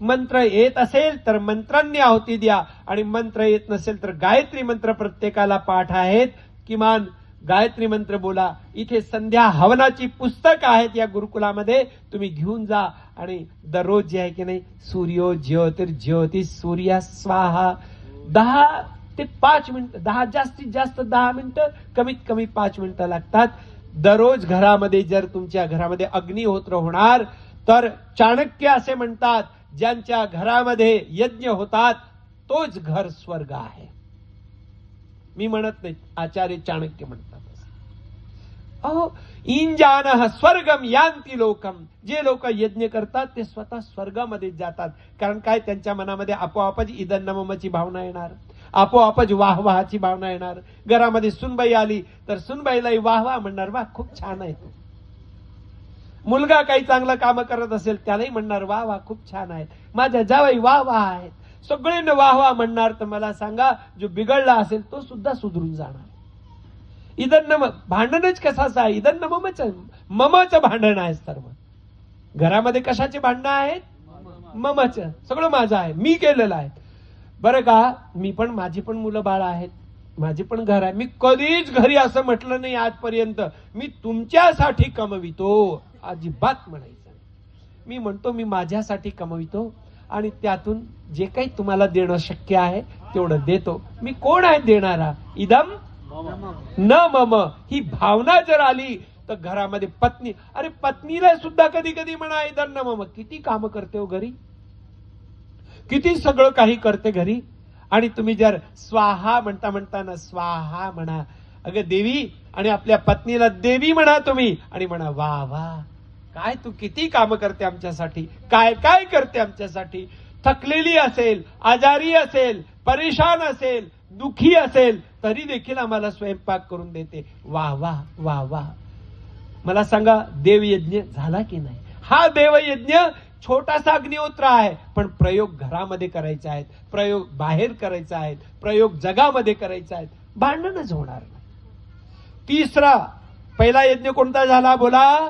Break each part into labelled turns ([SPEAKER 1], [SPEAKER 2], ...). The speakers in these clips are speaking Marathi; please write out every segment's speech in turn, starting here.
[SPEAKER 1] मंत्र येत असेल तर मंत्रांनी आहुती द्या. आणि मंत्र येत नसेल तर गायत्री मंत्र प्रत्येकाला पाठ आहेत. किमान गायत्री मंत्र बोला. इथे संध्या हवनाची पुस्तक आहेत या गुरुकुलामध्ये. तुम्ही घेऊन जा. आणि दररोज जे आहे की नाही सूर्यो ज्योतिर्ज्योती सूर्या स्वाहा. दहा ते पाच मिनिट दहा जास्तीत जास्त दहा मिनिटं कमीत कमी पाच मिनिटं लागतात. दररोज घरामध्ये जर तुमच्या घरामध्ये अग्निहोत्र होणार तर चाणक्य असे म्हणतात ज्यांच्या घरामध्ये यज्ञ होतात तोच घर स्वर्ग आहे. मी म्हणत नाही आचार्य चाणक्य म्हणतात अहो इंजान स्वर्गम यांती लोकम जे लोक यज्ञ करतात ते स्वतः स्वर्गामध्ये जातात. कारण काय? त्यांच्या मनामध्ये आपोआपच इदन नमची भावना येणार. आपोआपच वाह वाहाची भावना येणार. घरामध्ये सुनबाई आली तर सुनबाईलाही वाह वाह म्हणणार वा खूप छान आहे मुलगा काही चांगलं काम करत असेल त्यालाही म्हणणार वा वा खूप छान आहेत. माझ्या जावाई वा वा आहेत. सगळ्यांना वा वा म्हणणार तर मला सांगा जो बिघडला असेल तो सुद्धा सुधरून जाणार. इदन नम भांडणच कसाच आहे इदन नमच ममच भांडण आहे सर्व घरामध्ये कशाचे भांडणं आहेत? ममच. सगळं माझं आहे. मी केलेलं आहे. बरं का? मी पण माझी पण मुलं बाळ आहेत. माझे पण घर आहे. मी कधीच घरी असं म्हटलं नाही आजपर्यंत. मी तुमच्यासाठी कमवितो. अजिबात म्हणायचं मी म्हणतो मी माझ्यासाठी कमवितो आणि त्यातून जे काही तुम्हाला देणं शक्य आहे तेवढं देतो. मी कोण आहे देणारा? इदम? न मम. ही भावना जर आली तर घरामध्ये पत्नी अरे पत्नीला सुद्धा कधी कधी म्हणा इदम न मम. किती काम करते हो घरी? किती सगळं काही करते घरी? आणि तुम्ही जर स्वाहा म्हणता म्हणताना स्वाहा म्हणा. अगं देवी आणि आपल्या पत्नीला देवी म्हणा तुम्ही आणि म्हणा वा वा. काय तू किती काम करते आमच्यासाठी? काय काय करते आमच्यासाठी? थकलेली असेल आजारी असेल परेशान असेल दुखी असेल तरी देखील आम्हाला स्वयंपाक करून देते. वा वा वा वा. मला सांगा देवयज्ञ झाला की नाही? हा देवयज्ञ छोटासा अग्निहोत्र आहे पण प्रयोग घरामध्ये करायचे आहेत प्रयोग बाहेर करायचा आहेत प्रयोग जगामध्ये करायचा आहेत. भांडणच होणार नाही. तिसरा पहिला यज्ञ कोणता झाला? बोला.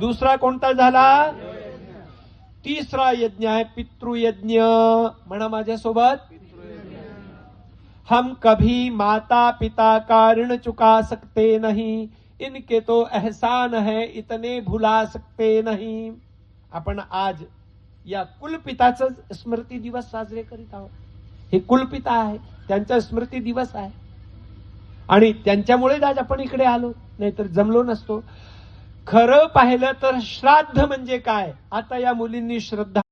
[SPEAKER 1] दुसरा कोणता झाला? तिसरा यज्ञ आहे पितृयज्ञ. म्हणा माझ्यासोबत. हम कभी माता पिता का ऋण चुका सकते नहीं. इनके तो एहसान है इतने भुला सकते नहीं. आपण आज या कुलपिताचं स्मृती दिवस साजरे करीत आहोत. हे कुलपिता आहे त्यांचा स्मृती दिवस आहे. आणि त्यांच्यामुळेच आज आपण इकडे आलो नाहीतर जमलो नसतो. खरं पाहिलं तर श्राद्ध म्हणजे काय? आता या मुलींनी श्रद्धा